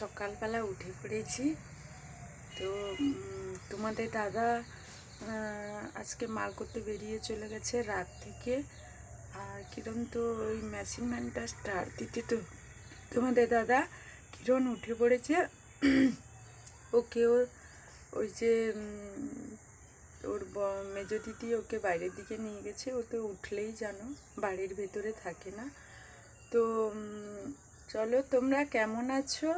সকালবেলা উঠে পড়েছি। তো তোমাদের দাদা আজকে মাল করতে বেরিয়ে চলে গেছে রাত থেকে। আর কিরণ তো ওই মেশিন ম্যানটা স্টার্ট দিতে তো। তোমাদের দাদা কিরণ উঠে পড়েছে। ওকেও ওই যে ওর মেজো দিদি ওকে বাইরের দিকে নিয়ে গেছে। ও তো উঠলেই জানো, বাড়ির ভেতরে থাকে না। তো চলো, তোমরা কেমন আছো?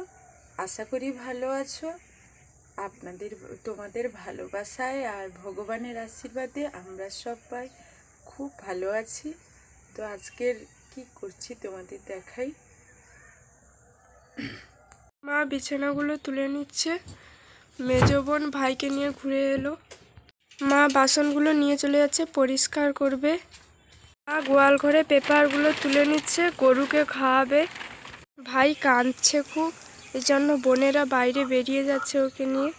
আশা করি ভালো আছো। আপনাদের, তোমাদের ভালোবাসায় আর ভগবানের আশীর্বাদে আমরা সবাই খুব ভালো আছি। তো আজকের কি করছি তোমাদের দেখাই। মা বিছানাগুলো তুলে নিচ্ছে। মেজো বোন ভাইকে নিয়ে ঘুরে এলো। মা বাসনগুলো নিয়ে চলে যাচ্ছে, পরিষ্কার করবে। মা গোয়াল ঘরে পেপারগুলো তুলে নিচ্ছে, গরুকে খাওয়াবে। ভাই কাঁদছে খুব। এই জন্য বোনেরা বাইরে বেরিয়ে যাচ্ছে ওকে নিয়ে।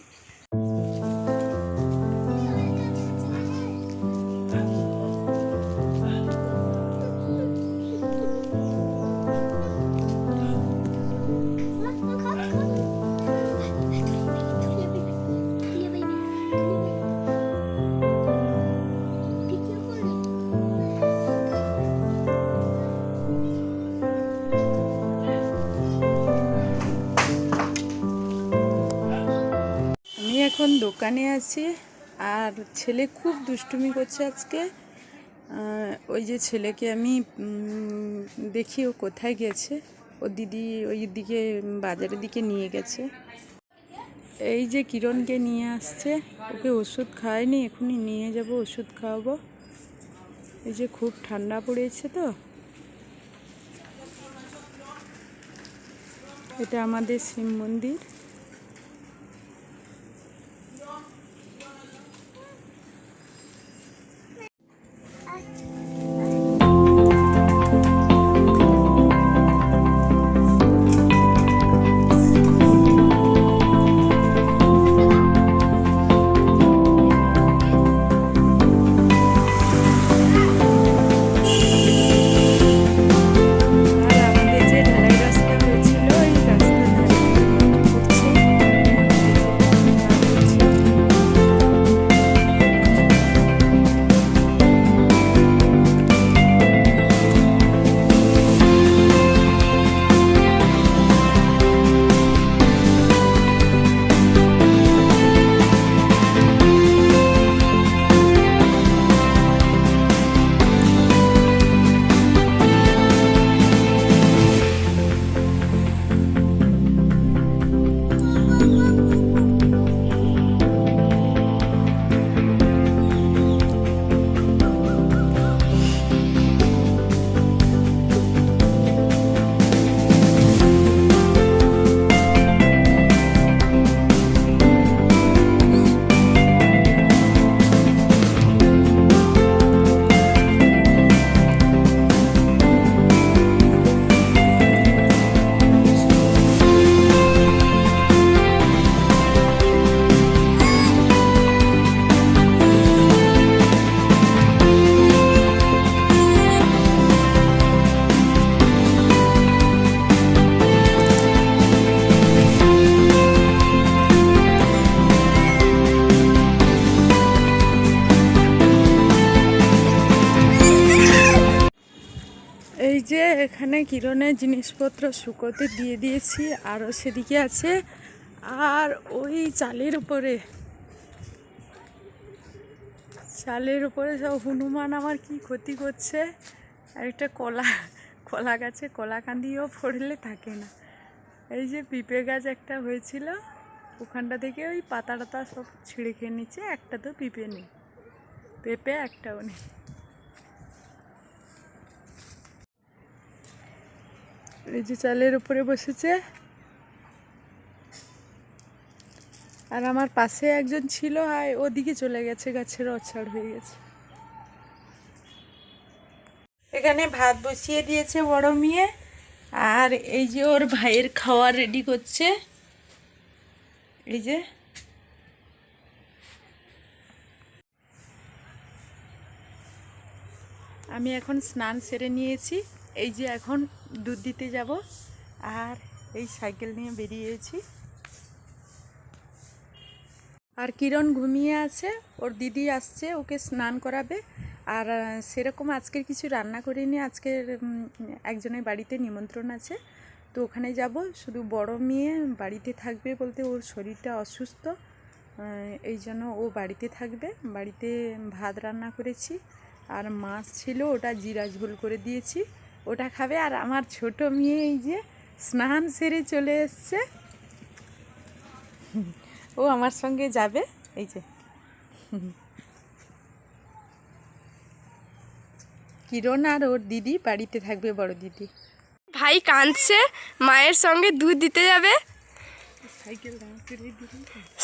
এখন দোকানে আছি আর ছেলে খুব দুষ্টুমি করছে আজকে। ওই যে ছেলেকে আমি দেখি ও কোথায় গেছে। ও দিদি ওই দিকে, বাজারের দিকে নিয়ে গেছে। এই যে কিরণকে নিয়ে আসছে, ওকে ওষুধ খাওয়ায়নি এখনই নিয়ে যাব, ওষুধ খাওয়াবো। এই যে খুব ঠান্ডা পড়েছে তো। এটা আমাদের শিব মন্দির। যে এখানে কিরণের জিনিসপত্র শুকোতে দিয়ে দিয়েছি, আরও সেদিকে আছে। আর ওই চালের উপরে। চালের উপরে সব হনুমান আমার কি ক্ষতি করছে? আর একটা কলা কলা গাছে কলা কান্দিও পড়লে থাকে না। এই যে পিঁপে গাছ একটা হয়েছিল, ওখানটা থেকে ওই পাতা টাতা সব ছিঁড়ে খেয়ে নিচ্ছে, একটা তো পিঁপে নেই। পেঁপে একটাও নেই। এই যে চালের উপরে বসেছে। আর আমার পাশে একজন ছিল, আর ওদিকে চলে গেছে, গাছের অছাড় হয়ে গেছে। এখানে ভাত বসিয়ে দিয়েছে বড় মেয়ে, আর এই যে ওর ভাইয়ের খাওয়ার রেডি করছে। এই যে। আমি এখন স্নান সেরে নিয়েছি। এই যে এখন দুধ দিতে যাব। আর এই সাইকেল নিয়ে বেরিয়েছি। আর কিরণ ঘুমিয়ে আছে, ওর দিদি আসছে, ওকে স্নান করাবে। আর সেরকম আজকের কিছু রান্না করিনি। আজকের একজনের বাড়িতে নিমন্ত্রণ আছে। তো ওখানে যাব। শুধু বড় মেয়ে বাড়িতে থাকবে বলতে ওর শরীরটা অসুস্থ। এই জন্য ও বাড়িতে থাকবে। বাড়িতে ভাত রান্না করেছি। আর মাছ ছিল, ওটা জিরা ঝোল করে দিয়েছি। ওটা খাবে। আর আমার ছোট মেয়ে এই যে স্নান সেরে চলে এসছে। ও আমার সঙ্গে যাবে। এই যে। কিরণ আর ওর দিদি বাড়িতে থাকবে বড় দিদি। ভাই কাঁদছে মায়ের সঙ্গে দুধ দিতে যাবে।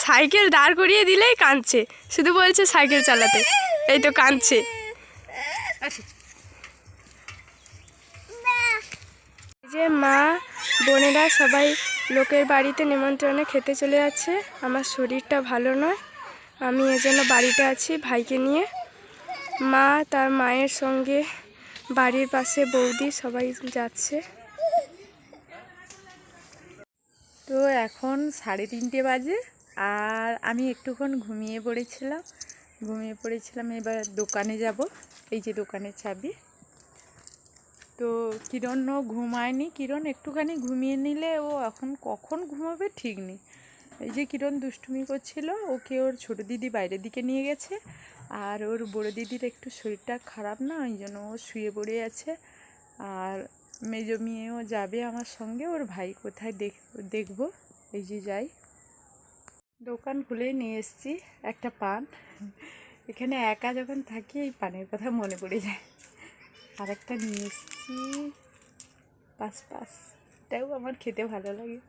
সাইকেল দাঁড় করিয়ে দিলেই কাঁদছে। শুধু বলছে সাইকেল চালাতে। এই তো কাঁদছে। যে মা বোনেরা সবাই লোকের বাড়িতে নিমন্ত্রণে খেতে চলে যাচ্ছে। আমার শরীরটা ভালো নয়। আমি এজন্য বাড়িতে আছি ভাইকে নিয়ে। মা তার মায়ের সঙ্গে বাড়ির পাশে বৌদি সবাই যাচ্ছে। তো এখন সাড়ে তিনটে বাজে আর আমি একটুক্ষণ ঘুমিয়ে পড়েছিলাম। ঘুমিয়ে পড়েছিলাম, এবার দোকানে যাব। এই যে দোকানের চাবি। তো কিরণও ঘুমায়নি। কিরণ একটুখানি ঘুমিয়ে নিলে ও এখন কখন ঘুমাবে ঠিক নেই। এই যে কিরণ দুষ্টুমি করছিল, ওকে ওর ছোট দিদি বাইরের দিকে নিয়ে গেছে। আর ওর বড় দিদির একটু শরীরটা খারাপ না, ওই জন্য ও শুয়ে পড়ে আছে। আর মেজো মেয়েও যাবে আমার সঙ্গে, ওর ভাই কোথায় দেখ, দেখব। এই যে যাই। দোকান খুলে নিয়ে এসেছি একটা পান। এখানে একা যখন থাকি, এই পানের কথা মনে পড়ে যায়। আর একটা নিয়ে এসেছি। পাঁচ পাঁচ এটাও আমার খেতে ভালো লাগে।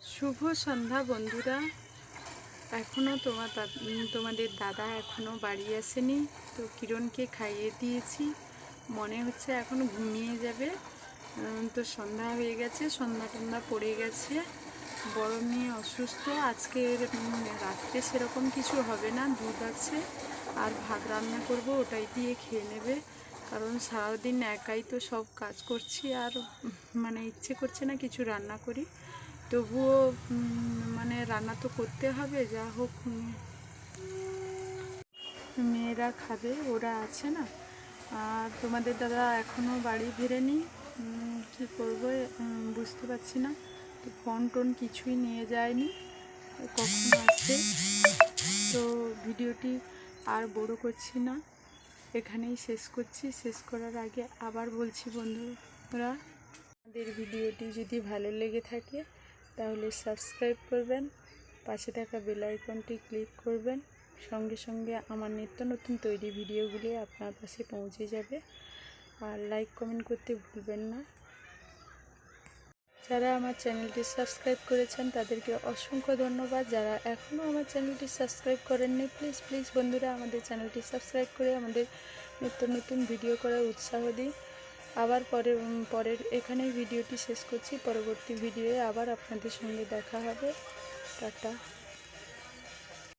শুভ সন্ধ্যা বন্ধুরা। এখনও তোমার তোমাদের দাদা এখনও বাড়ি আসেনি। তো কিরণকে খাইয়ে দিয়েছি। মনে হচ্ছে এখন ঘুমিয়ে যাবে। তো সন্ধ্যা হয়ে গেছে, সন্ধ্যা টন্ধ্যা পড়ে গেছে। বড় মেয়ে অসুস্থ। আজকের রাত্রে সেরকম কিছু হবে না, দুধ আছে। আর ভাত রান্না করব, ওটাই দিয়ে খেয়ে নেবে। কারণ সারাদিন একাই তো সব কাজ করছি আর মানে ইচ্ছে করছে না কিছু রান্না করি। তবুও মানে রান্না তো করতে হবে, যা হোক মেয়েরা খাবে, ওরা আছে না। আর তোমাদের দাদা এখনও বাড়ি ফেরেনি কী করব বুঝতে পারছি না। তো ফোন টোন কিছুই নিয়ে যায়নি, কখন আসবে। তো ভিডিওটি আর বড় করছি না। এখানেই শেষ করছি। শেষ করার আগে আবার বলছি বন্ধুরা, আমাদের ভিডিওটি যদি ভালো লেগে থাকে, তাহলে সাবস্ক্রাইব করবেন, পাশে থাকা বেল আইকনটি ক্লিক করবেন, সঙ্গে সঙ্গে আমার নিত্য নতুন তৈরি ভিডিওগুলি আপনার পাশে পৌঁছে যাবে। আর লাইক কমেন্ট করতে ভুলবেন না। যারা আমার চ্যানেলটি সাবস্ক্রাইব করেছেন, তাদেরকে অসংখ্য ধন্যবাদ। যারা এখনও আমার চ্যানেলটি সাবস্ক্রাইব করেননি প্লিজ প্লিজ বন্ধুরা আমাদের চ্যানেলটি সাবস্ক্রাইব করে আমাদের নিত্য নতুন ভিডিও করার উৎসাহ দিই আবার পরের পরের এখানেই ভিডিওটি শেষ করছি। পরবর্তী ভিডিওয়ে আবার আপনাদের সঙ্গে দেখা হবে। টাটা।